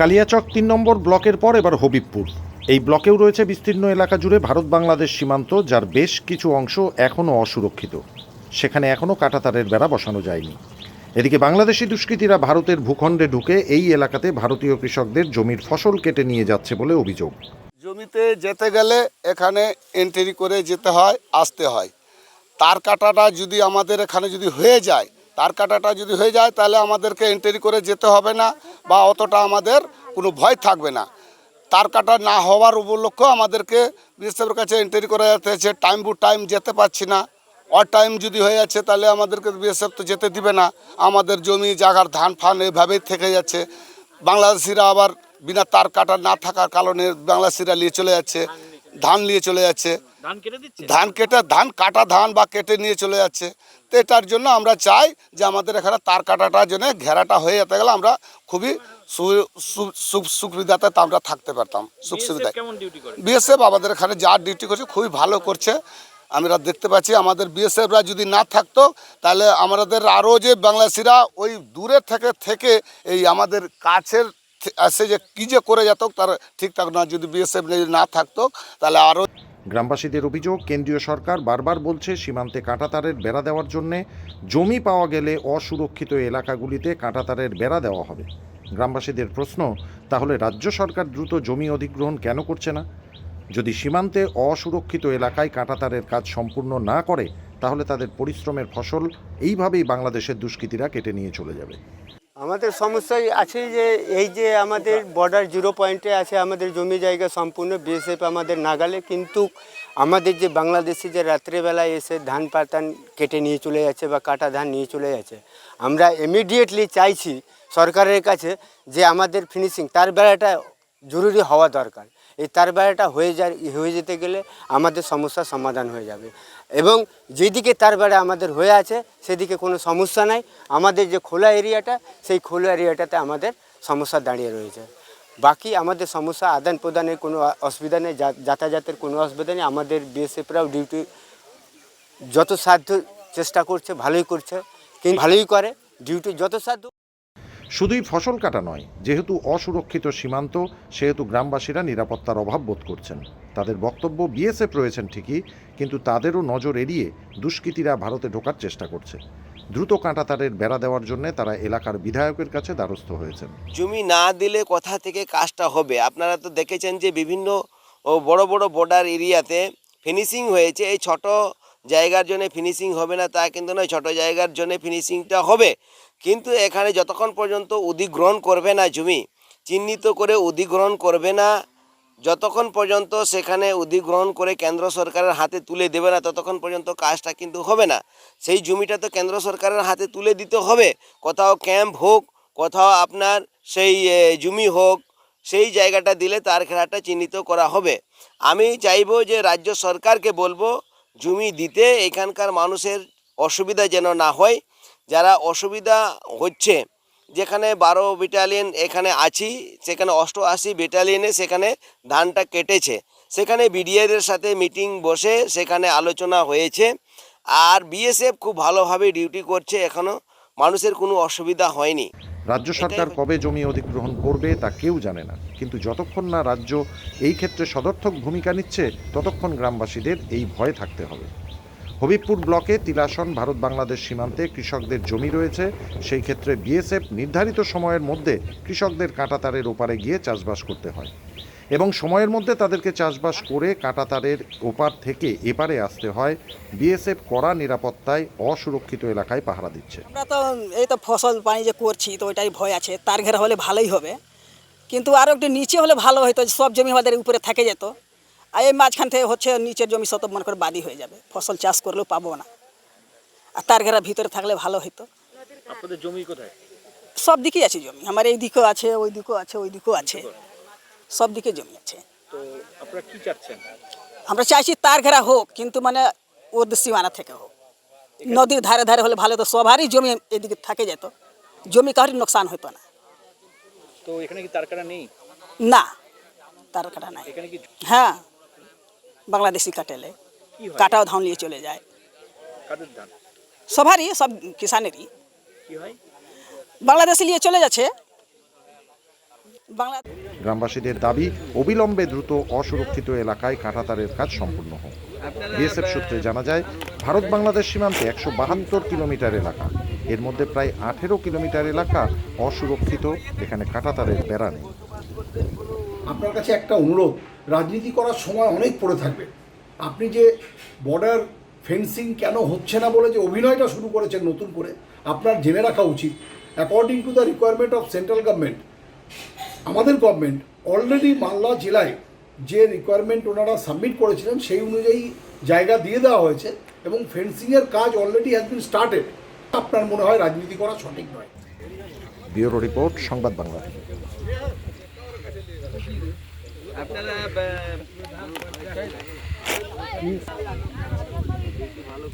কালিয়াচক তিন নম্বর ব্লকের পর এবার হবিবপুর। এই ব্লকেও রয়েছে বিস্তীর্ণ এলাকা জুড়ে ভারত বাংলাদেশ সীমান্ত, যার বেশ কিছু অংশ এখনও অসুরক্ষিত। সেখানে এখনও কাঁটাতারের বেড়া বসানো যায়নি। এদিকে বাংলাদেশি দুষ্কৃতীরা ভারতের ভূখণ্ডে ঢুকে এই এলাকাতে ভারতীয় কৃষকদের জমির ফসল কেটে নিয়ে যাচ্ছে বলে অভিযোগ। জমিতে যেতে গেলে এখানে এন্ট্রি করে যেতে হয়, আসতে হয়। তার কাটাটা যদি আমাদের এখানে যদি হয়ে যায় তার কাটাটা যদি হয়ে যায়, তাহলে আমাদেরকে এন্ট্রি করে যেতে হবে না বা অতটা আমাদের কোনো ভয় থাকবে না। তার কাটা না হওয়ার উপলক্ষ আমাদেরকে বিএসএফের কাছে এন্ট্রি করে যেতে হচ্ছে। টাইম টু টাইম যেতে পারছি না। অর টাইম যদি হয়ে যাচ্ছে, তাহলে আমাদেরকে বিএসএফ তো যেতে দিবে না। আমাদের জমি, জায়গার ধান ফান এভাবেই থেকে যাচ্ছে। বাংলাদেশিরা আবার বিনা তার কাটা না থাকার কারণে বাংলাদেশিরা নিয়ে চলে যাচ্ছে, ধান নিয়ে চলে যাচ্ছে। ধান কেটে ধান কাটা ধান বা কেটে নিয়ে চলে যাচ্ছে। তো এটার জন্য আমরা চাই যে আমাদের এখানে তার কাটাটার জন্য ঘেরাটা হয়ে যেতে গেলে আমরা খুবই সু- সু- সু- সুবিধাতে আমরা থাকতে পারতাম সুখ সুবিধায়। বিএসএফ আমাদের এখানে যা ডিউটি করছে খুবই ভালো করছে। আমরা দেখতে পাচ্ছি আমাদের বিএসএফরা যদি না থাকতো তাহলে আমাদের আরও যে বাংলাদেশিরা ওই দূরে থেকে থেকে এই আমাদের কাছের এসে যে কী যে করে যেত তার ঠিকঠাক না। যদি বিএসএফ না থাকতো তাহলে আরও গ্রামবাসীদের অভিযোগ, কেন্দ্রীয় সরকার বারবার বলছে সীমান্তে কাঁটাতারের বেড়া দেওয়ার জন্যে জমি পাওয়া গেলে অসুরক্ষিত এলাকাগুলিতে কাঁটাতারের বেড়া দেওয়া হবে। গ্রামবাসীদের প্রশ্ন, তাহলে রাজ্য সরকার দ্রুত জমি অধিগ্রহণ কেন করছে না? যদি সীমান্তে অসুরক্ষিত এলাকায় কাঁটাতারের কাজ সম্পূর্ণ না করে, তাহলে তাদের পরিশ্রমের ফসল এইভাবেই বাংলাদেশের দুষ্কৃতীরা কেটে নিয়ে চলে যাবে। আমাদের সমস্যা আছে যে এই যে আমাদের বর্ডার জিরো পয়েন্টে আছে, আমাদের জমি জায়গা সম্পূর্ণ বিএসএফ আমাদের নাগালে, কিন্তু আমাদের যে বাংলাদেশি যে রাত্রেবেলায় এসে ধান পাতান কেটে নিয়ে চলে যাচ্ছে বা কাটা ধান নিয়ে চলে যাচ্ছে, আমরা ইমিডিয়েটলি চাইছি সরকারের কাছে যে আমাদের ফিনিশিং তার বেলাটা জরুরি হওয়া দরকার। এই তার বেড়াটা হয়ে যা হয়ে যেতে গেলে আমাদের সমস্যার সমাধান হয়ে যাবে। এবং যেদিকে তার বেড়া আমাদের হয়ে আছে, সেদিকে কোনো সমস্যা নাই। আমাদের যে খোলা এরিয়াটা, সেই খোলা এরিয়াটাতে আমাদের সমস্যা দাঁড়িয়ে রয়েছে। বাকি আমাদের সমস্যা আদান প্রদানের কোনো অসুবিধা নেই যাতায়াতের কোনো অসুবিধা নেই। আমাদের বিএসএফরাও ডিউটি যত সাধ্য চেষ্টা করছে, ভালোই করছে। কিন্তু ভালোই করে, ডিউটি যত সাধ্য শুধুই ফসল কাটা নয়, যেহেতু অসুরক্ষিত সীমান্ত, সেহেতু গ্রামবাসীরা নিরাপত্তার অভাব বোধ করছেন। তাদের বক্তব্য বিএসএফ রয়েছেন ঠিকই, কিন্তু তাদেরও নজর এড়িয়ে দুষ্কৃতীরা ভারতে ঢোকার চেষ্টা করছে। দ্রুত কাঁটাতারের বেড়া দেওয়ার জন্য তারা এলাকার বিধায়কের কাছে দ্বারস্থ হয়েছেন। জমি না দিলে কোথা থেকে কাজটা হবে? আপনারা তো দেখেছেন যে বিভিন্ন বড় বড় বর্ডার এরিয়াতে ফিনিশিং হয়েছে। এই ছোট জায়গার জন্য ফিনিশিং হবে না, তা কিন্তু নয়, ছোট জায়গার জন্য ফিনিশিংটা হবে। কিন্তু এখানে যতক্ষণ পর্যন্ত অধিগ্রহণ করবে না জমি, চিহ্নিত করে অধিগ্রহণ করবে না, যতক্ষণ পর্যন্ত সেখানে অধিগ্রহণ করে কেন্দ্র সরকারের হাতে তুলে দেবে না, ততক্ষণ পর্যন্ত কাজটা কিন্তু হবে না। সেই জমিটা তো কেন্দ্র সরকারের হাতে তুলে দিতে হবে। কোথাও ক্যাম্প হোক, কোথাও আপনার সেই জমি হোক, সেই জায়গাটা দিলে তার খেলাটা চিহ্নিত করা হবে। আমি চাইব যে রাজ্য সরকারকে বলব জমি দিতে এখানকার মানুষের অসুবিধা যেন না হয়। যারা অসুবিধা হচ্ছে, যেখানে বারো ব্যাটালিয়ন এখানে আছি, সেখানে অষ্টআশি ব্যাটালিয়নে সেখানে ধানটা কেটেছে। সেখানে বিডিআরের সাথে মিটিং বসে সেখানে আলোচনা হয়েছে। আর বিএসএফ খুব ভালোভাবে ডিউটি করছে এখনও মানুষের কোনো অসুবিধা হয়নি। রাজ্য সরকার কবে জমি অধিগ্রহণ করবে তা কেউ জানে না। কিন্তু যতক্ষণ না রাজ্য এই ক্ষেত্রে সদর্থক ভূমিকা নিচ্ছে ততক্ষণ গ্রামবাসীদের এই ভয়ে থাকতে হবে। হবিবপুর ব্লকে তিলাসন ভারত বাংলাদেশ সীমান্তে কৃষকদের জমি রয়েছে। সেই ক্ষেত্রে বিএসএফ নির্ধারিত সময়ের মধ্যে কৃষকদের কাঁটাতারের ওপারে গিয়ে চাষবাস করতে হয়। এবং সময়ের মধ্যে তাদেরকে চাষবাস করে কাঁটাতারের ওপার থেকে এপারে আসতে হয়। বিএসএফ কড়া নিরাপত্তায় অসুরক্ষিত এলাকায় পাহারা দিচ্ছে। আমরা তো এই তো ফসল পানি যে করছি তো ওইটাই ভয় আছে। তার ঘেরা হলে ভালোই হবে। কিন্তু আরও একটু নিচে হলে ভালো হতো সব জমি আমাদের উপরে থেকে যেত। আর এই মাঝখান থেকে হচ্ছে নিচের জমি শত মনে করে বাদি হয়ে যাবে। ফসল চাষ করলেও পাবো না। আর তার ঘেরা ভিতরে থাকলে ভালো হতো আপনাদের জমি কোথায়? সব দিকেই আছে জমি। আমার এই দিকেও আছে ওই দিকেও আছে ওই দিকেও আছে। সব দিকে জমি আছে তো আপনারা কি চাচ্ছেন আমরা চাইছি তার ঘেরা হোক কিন্তু মানে ওদের সীমানা থেকে হোক নদীর ধারে ধারে হলে ভালো হতো সবারই জমি এদিকে থাকে যেত জমি কারোর নোকসান হতো না তো এখানে কি তারকাটা নেই না তার কাটা নাই এখানে কি হ্যাঁ বাংলাদেশি কাটেলে কি হয় কাটাও ধান নিয়ে চলে যায় কাদের ধান সবারই সব কিষানেরই কি হয় বাংলাদেশি নিয়ে চলে যাচ্ছে বাংলা গ্রামবাসীদের দাবি অবিলম্বে দ্রুত অসুরক্ষিত এলাকায় কাঁটাতারের কাজ সম্পূর্ণ হোক। বিএসএফ সূত্রে জানা যায় ভারত বাংলাদেশ সীমান্তে একশো বাহাত্তর কিলোমিটার এলাকা। এর মধ্যে প্রায় আঠেরো কিলোমিটার এলাকা অসুরক্ষিত এখানে কাঁটাতারের বেড়া নেই। আপনার কাছে একটা অনুরোধ রাজনীতি করার সময় অনেক পড়ে থাকবে। আপনি যে বর্ডার ফেন্সিং কেন হচ্ছে না বলে যে অভিনয়টা শুরু করেছেন নতুন করে আপনার জেনে রাখা উচিত। According to the requirement of central government আমাদের গভর্নমেন্ট অলরেডি মালদা জেলায় যে রিকোয়ারমেন্ট ওনারা সাবমিট করেছিলেন সেই অনুযায়ী জায়গা দিয়ে দেওয়া হয়েছে এবং ফেন্সিংয়ের কাজ অলরেডি হ্যাজ বিন স্টার্টেড আপনার মনে হয় রাজনীতি করা সঠিক নয়? ব্যুরো রিপোর্ট সংবাদ বাংলা। ভালো